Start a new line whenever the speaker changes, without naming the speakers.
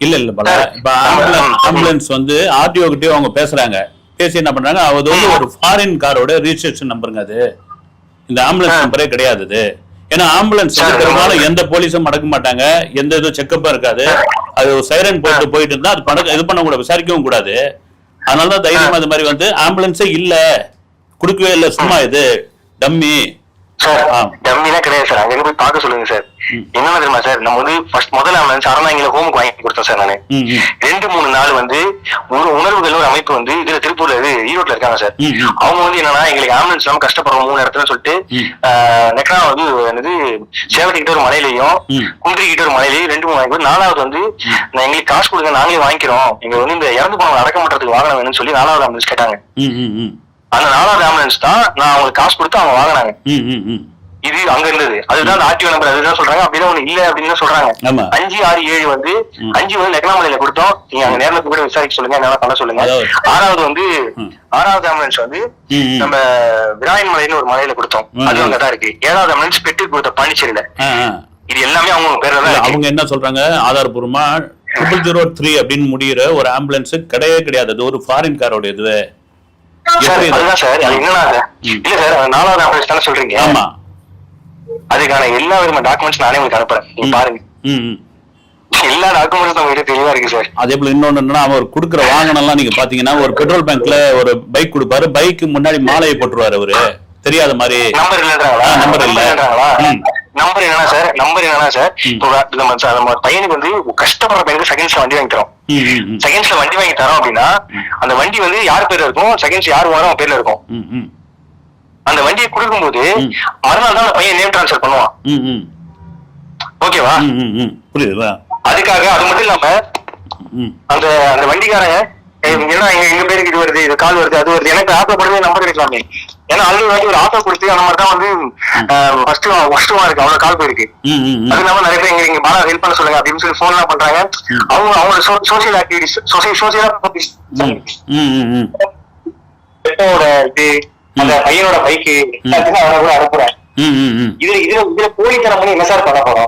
இல்ல இல்ல பல இப்ப ஆம்புலன்ஸ் வந்து ஆர்டிஓ கிட்டயும் அவங்க பேசுறாங்க. பேசி என்ன பண்றாங்க அது வந்து ஒரு ஃபாரின் காரோட ரிஜிஸ்ட்ரேஷன் நம்பருங்க அது. இந்த ஆம்புலன்ஸ் நம்பரே கிடையாது இது ஏன்னா ஆம்புலன்ஸ் பெரும்பாலும் எந்த போலீஸும் மடக்க மாட்டாங்க. எந்த இதுவும் செக்கப்பும் இருக்காது. அது சைரன் போட்டு போயிட்டு இருந்தா அது படக்க இது பண்ண கூட விசாரிக்கவும் கூடாது. அதனால தான் தைரியமா அது மாதிரி வந்து ஆம்புலன்ஸே இல்ல. கொடுக்கவே இல்ல சும்மா இது டம்மி.
சார். டம்மிலாம் கிடையாது சார் அங்க போய் பார்க்க சொல்லுங்க சார் என்ன தெரியுமா சார் நம்ம வந்து ஃபர்ஸ்ட் முதல்ல ஆம்புலன்ஸ் அறநாங்கில ஹோமுக்கு வாங்கி கொடுத்தோம் சார் நானு. ரெண்டு மூணு நாள் வந்து ஒரு உணர்வுகள் ஒரு அமைப்பு வந்து இதுல திருப்பூர்ல இது ஈரோட்ல இருக்காங்க சார். அவங்க வந்து என்னன்னா எங்களுக்கு ஆம்புலன்ஸ் இல்லாம கஷ்டப்படுறோம் மூணு இடத்துல சொல்லிட்டு
ம்.
நெக்ரா வந்து என்னது சேவட்டி கிட்ட ஒரு மலையிலையும்
ம்.
குந்திரி கிட்ட ஒரு மலையிலையும் ரெண்டு மூணு வாங்கி நாலாவது வந்து நான் எங்களுக்கு காசு கொடுங்க நாங்களே வாங்கிக்கிறோம் எங்க வந்து இந்த இறந்து போனவங்க அடக்கம் பண்றதுக்கு வாகனம் வேணும்னு சொல்லி நாலாவது ஆம்புலன்ஸ் கேட்டாங்க. அந்த நாலாவது ஆம்புலன்ஸ் தான் நான் அவங்களுக்கு காசு கொடுத்து அவங்க வாங்கினாங்க. இது அங்க இருந்தது அதுதான் ஆர்டிஓ நம்பர் அதுதான் சொல்றாங்க அப்படிதான் ஒண்ணு இல்ல அப்படின்னு சொல்றாங்க. அஞ்சு ஆறு ஏழு வந்து. அஞ்சு வந்து நெக்கலாமலையில கொடுத்தோம் நீங்க அங்க நேர்ல கூட விசாரிக்க சொல்லுங்க என்ன பண்ண சொல்லுங்க ஆறாவது வந்து. ஆறாவது ஆம்புலன்ஸ் வந்து. நம்ம விராயன் மலைன்னு ஒரு மலையில கொடுத்தோம் அது. அங்கதான் இருக்கு ஏழாவது ஆம்புலன்ஸ் பெட்டு கொடுத்த பாண்டிச்சேரியில. இது எல்லாமே அவங்க பேர்ல
அவங்க என்ன சொல்றாங்க ஆதாரபூர்வமா ட்ரிபிள் ஜீரோ த்ரீ அப்படின்னு முடியிற ஒரு ஆம்புலன்ஸ் கிடையவே கிடையாது அது ஒரு ஃபாரின் காரோட இது?
அதுதான் சார் அது என்னன்னா
ம்.
இல்ல சார் நாலாவது தானே சொல்றீங்க?
ஆமா.
அதுக்கான எல்லா விதமான டாக்குமெண்ட்ஸ் நானே உங்களுக்கு அனுப்புறேன். நீங்க. பாருங்க. எல்லா டாக்குமெண்ட்ஸும் நம்ம கிட்ட தெளிவா இருக்கு சார்.
அதே போல இன்னொன்னு என்னன்னா அவர் கொடுக்குற வாகனம் எல்லாம் நீங்க பாத்தீங்கன்னா ஒரு பெட்ரோல் பேங்க்ல ஒரு பைக் கொடுப்பாரு. பைக்கு முன்னாடி மாலையை போட்டுருவாரு அவரு. தெரியாத மாதிரி.
நம்பர் இல்லன்றாங்களா?
இல்ல.
இல்லன்றாங்களா. நம்பர் என்னன்னா சார்? நம்பர் என்னன்னா சார்? நம்ம பையனுக்கு வந்து கஷ்டப்படுற பையனுக்கு செகண்ட்ஸ்ல வண்டி வாங்கி தரோம்.
ம், ம், ம்.
செகண்ட்ஸ்ல வண்டி வாங்கி தரோம் அப்படின்னா அந்த வண்டி வந்து யார் பேர்ல இருக்கும் செகண்ட்ஸ் யார் வாரம் அவன் பேர்ல இருக்கும். அந்த வண்டியை கொடுக்கும்போது. மறுநாள் தான் அந்த பையன் நேம் ட்ரான்ஸ்ஃபர் பண்ணுவான். ஓகேவா.
புரியுதுங்களா
அதுக்காக அது மட்டும் இல்லாம. அந்த அந்த வண்டிக்காரங்க ஏய், ஏன்னா எங்க பேருக்கு இது வருது இது கால் வருது அது வருது எனக்கு ஆட்டோ போடுறது நம்பர் எடுக்கலாமே ஏன்னா ஆல்ரெடி வாட்டி ஒரு ஆட்டோ கொடுத்து அந்த மாதிரி தான் வந்து ஃபர்ஸ்ட் ஃபர்ஸ்ட்டுமா இருக்கு. அவ்வளவு கால் போயிருக்கு. அது இல்லாம நிறைய பேர் எங்க இங்க பாலா ஹெல்ப் பண்ண சொல்லுங்க அப்படின்னு சொல்லி போன் எல்லாம் பண்றாங்க. அவங்க அவங்களோட சோசியல் ஆக்டிவிட்டிஸ் சோசியல் சோசியலா. பெட்டோட இது அந்த பையனோட பைக்கு எல்லாத்தையும் அவனை கூட அனுப்புறேன். இதுல இதுல இதுல போலித்தனம் பண்ணி என்ன சார் பண்ண போறோம்?